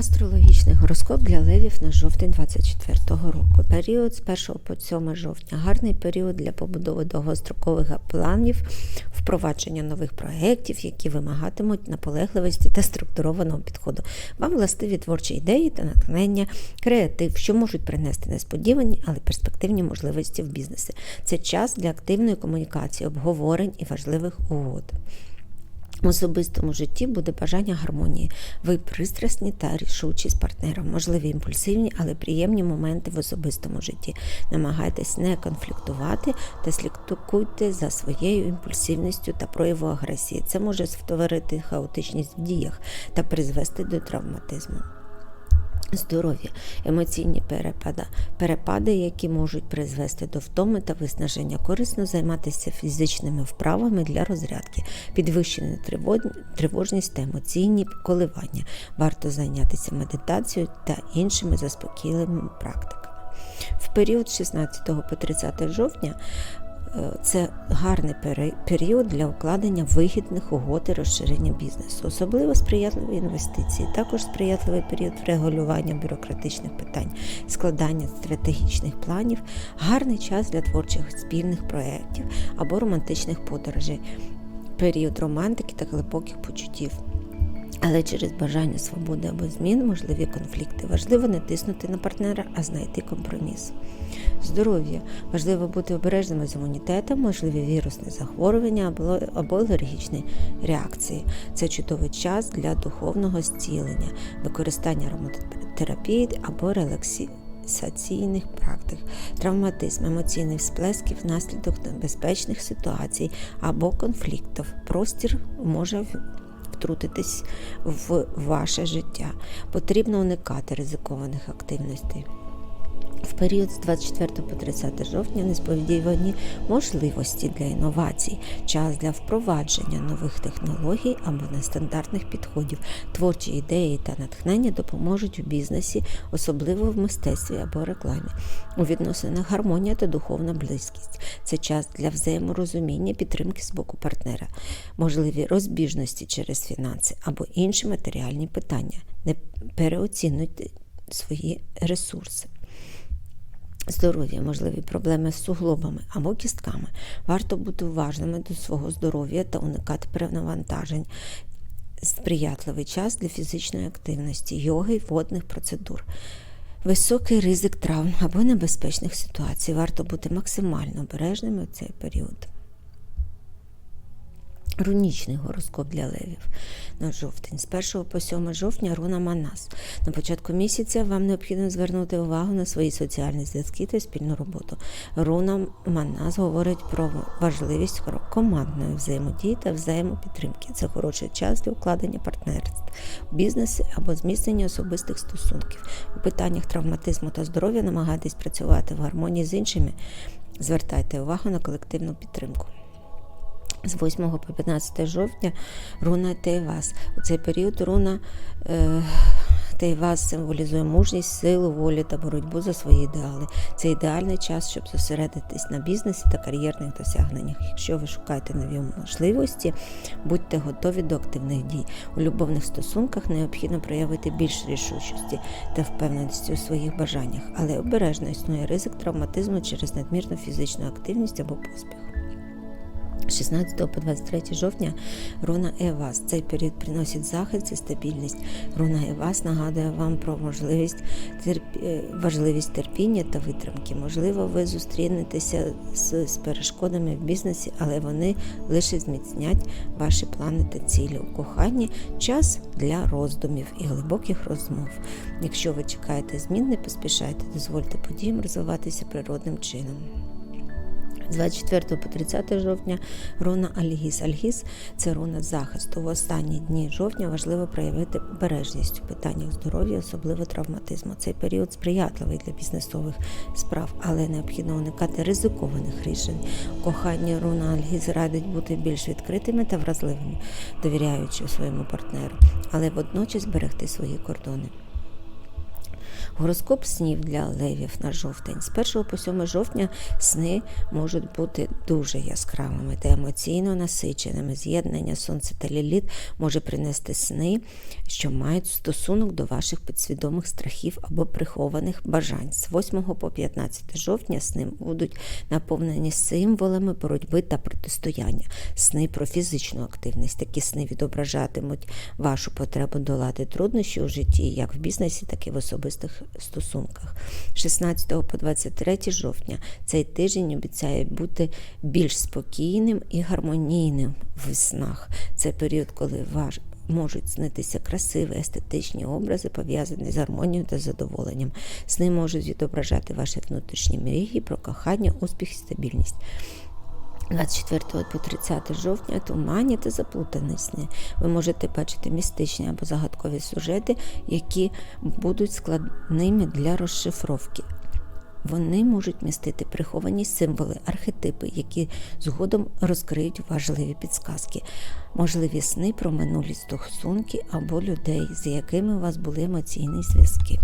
Астрологічний гороскоп для левів на жовтень 24-го року. Період з 1 по 7 жовтня. Гарний період для побудови довгострокових планів, впровадження нових проєктів, які вимагатимуть наполегливості та структурованого підходу. Вам властиві творчі ідеї та натхнення, креатив, що можуть принести несподівані, але перспективні можливості в бізнесі. Це час для активної комунікації, обговорень і важливих угод. В особистому житті буде бажання гармонії. Ви пристрасні та рішучі з партнером, можливі імпульсивні, але приємні моменти в особистому житті. Намагайтесь не конфліктувати та слідкуйте за своєю імпульсивністю та прояву агресії. Це може створити хаотичність в діях та призвести до травматизму. Здоров'я, емоційні перепади, перепади, які можуть призвести до втоми та виснаження, корисно займатися фізичними вправами для розрядки, підвищена тривожність та емоційні коливання. Варто зайнятися медитацією та іншими заспокійливими практиками. В період з 16 по 30 жовтня це гарний період для укладення вигідних угод і розширення бізнесу, особливо сприятливі інвестиції, також сприятливий період врегулювання бюрократичних питань, складання стратегічних планів, гарний час для творчих спільних проєктів або романтичних подорожей, період романтики та глибоких почуттів. Але через бажання свободи або змін можливі конфлікти. Важливо не тиснути на партнера, а знайти компроміс. Здоров'я. Важливо бути обережними з імунітетом, можливі вірусні захворювання або, алергічні реакції. Це чудовий час для духовного зцілення, використання ароматерапії або релаксаційних практик, травматизм, емоційних всплесків внаслідок небезпечних ситуацій або конфліктів. Простір може втрутитись в ваше життя. Потрібно уникати ризикованих активностей. В період з 24 по 30 жовтня несподівані можливості для інновацій, час для впровадження нових технологій або нестандартних підходів, творчі ідеї та натхнення допоможуть у бізнесі, особливо в мистецтві або рекламі. У відносинах гармонія та духовна близькість. Це час для взаєморозуміння, підтримки з боку партнера, можливі розбіжності через фінанси або інші матеріальні питання. Не переоцінуйте свої ресурси. Здоров'я, можливі проблеми з суглобами або кістками. Варто бути уважними до свого здоров'я та уникати перенавантажень. Сприятливий час для фізичної активності, йоги водних процедур. Високий ризик травм або небезпечних ситуацій. Варто бути максимально обережними в цей період. Рунічний гороскоп для левів на жовтень. З 1 по 7 жовтня руна Манас. На початку місяця вам необхідно звернути увагу на свої соціальні зв'язки та спільну роботу. Руна Манас говорить про важливість командної взаємодії та взаємопідтримки. Це хороший час для укладення партнерств у бізнесі або зміцнення особистих стосунків. У питаннях травматизму та здоров'я намагайтесь працювати в гармонії з іншими. Звертайте увагу на колективну підтримку. З 8 по 15 жовтня руна Тейвас. У цей період руна е, Тейвас символізує мужність, силу, волю та боротьбу за свої ідеали. Це ідеальний час, щоб зосередитись на бізнесі та кар'єрних досягненнях. Якщо ви шукаєте нові можливості, будьте готові до активних дій. У любовних стосунках необхідно проявити більш рішучості та впевненості у своїх бажаннях, але обережно існує ризик травматизму через надмірну фізичну активність або поспіх. 16 по 23 жовтня Руна Евас. Цей період приносить захист і стабільність. Руна Евас нагадує вам про можливість терп... важливість терпіння та витримки. Можливо, ви зустрінетеся з, з перешкодами в бізнесі, але вони лише зміцнять ваші плани та цілі. У коханні час для роздумів і глибоких розмов. Якщо ви чекаєте змін, не поспішайте, дозвольте подіям розвиватися природним чином. З 24 по 30 жовтня руна Альгіс. Альгіс це руна захисту. В останні дні жовтня важливо проявити обережність у питаннях здоров'я, особливо травматизму. Цей період сприятливий для бізнесових справ, але необхідно уникати ризикованих рішень. Кохання руна Альгіс радить бути більш відкритими та вразливими, довіряючи своєму партнеру, але водночас берегти свої кордони. Гороскоп снів для левів на жовтень. З 1 по 7 жовтня сни можуть бути дуже яскравими та емоційно насиченими. З'єднання сонця та ліліт може принести сни, що мають стосунок до ваших підсвідомих страхів або прихованих бажань. З 8 по 15 жовтня сни будуть наповнені символами боротьби та протистояння. Сни про фізичну активність. Такі сни відображатимуть вашу потребу долати труднощі у житті, як в бізнесі, так і в особистих стосунках. 16 по 23 жовтня цей тиждень обіцяє бути більш спокійним і гармонійним в снах. Це період, коли ваш можуть снитися красиві естетичні образи, пов'язані з гармонією та задоволенням. Сни можуть відображати ваші внутрішні мрії про кохання, успіх і стабільність. 24 по 30 жовтня туманні та заплутані сни. Ви можете бачити містичні або загадкові сюжети, які будуть складними для розшифровки. Вони можуть містити приховані символи, архетипи, які згодом розкриють важливі підсказки, можливі сни про минулі стосунки або людей, з якими у вас були емоційні зв'язки.